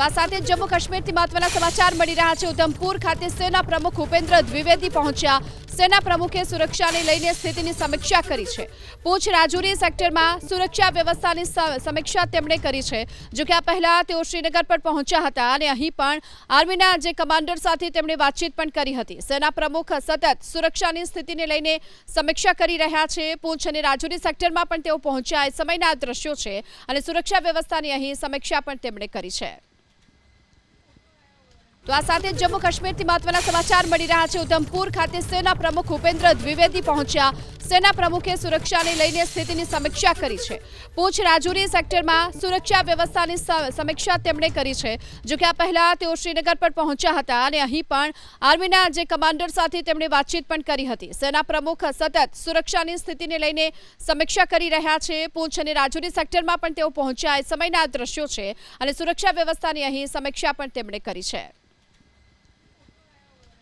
તો આ સાથે જમ્મુ કાશ્મીરથી મહત્વના સમાચાર મળી રહ્યા છે. ઉધમપુર ખાતે સેના પ્રમુખ ઉપેન્દ્ર દ્વિવેદી પહોંચ્યા. સેના પ્રમુખે સુરક્ષાને લઈને સ્થિતિની સમીક્ષા કરી છે. પૂંછ રાજુરી સેક્ટરમાં સુરક્ષા વ્યવસ્થાની સમીક્ષા તેમણે કરી છે. જો કે આ પહેલા તેઓ શ્રીનગર પર પહોંચ્યા હતા અને અહીં પણ આર્મીના જે કમાન્ડર સાથે તેમણે વાતચીત પણ કરી હતી. સેના પ્રમુખ સતત સુરક્ષાની સ્થિતિને લઈને સમીક્ષા કરી રહ્યા છે. પૂંછ અને રાજુરી સેક્ટરમાં પણ તેઓ પહોંચ્યા. એ સમયના દ્રશ્યો છે અને સુરક્ષા વ્યવસ્થાની અહીં સમીક્ષા પણ તેમણે કરી છે. તો આ સાથે જમ્મુ કાશ્મીરથી મહત્વના સમાચાર મળી રહ્યા છે. ઉધમપુર ખાતે સેના પ્રમુખ ઉપેન્દ્ર દ્વિવેદી પહોંચ્યા. સેના પ્રમુખે સુરક્ષાને લઈને સ્થિતિની સમીક્ષા કરી છે. પૂંછ રાજુરી સેક્ટરમાં સુરક્ષા વ્યવસ્થાની સમીક્ષા તેમણે કરી છે. જો કે આ પહેલા તેઓ શ્રીનગર પર પહોંચ્યા હતા અને અહીં પણ આર્મીના જે કમાન્ડર સાથે તેમણે વાતચીત પણ કરી હતી. સેના પ્રમુખ સતત સુરક્ષાની સ્થિતિને લઈને સમીક્ષા કરી રહ્યા છે. પૂંછ અને રાજુરી સેક્ટરમાં પણ તેઓ પહોંચ્યા. એ સમયના દ્રશ્યો છે અને સુરક્ષા વ્યવસ્થાની અહીં સમીક્ષા પણ તેમણે કરી છે.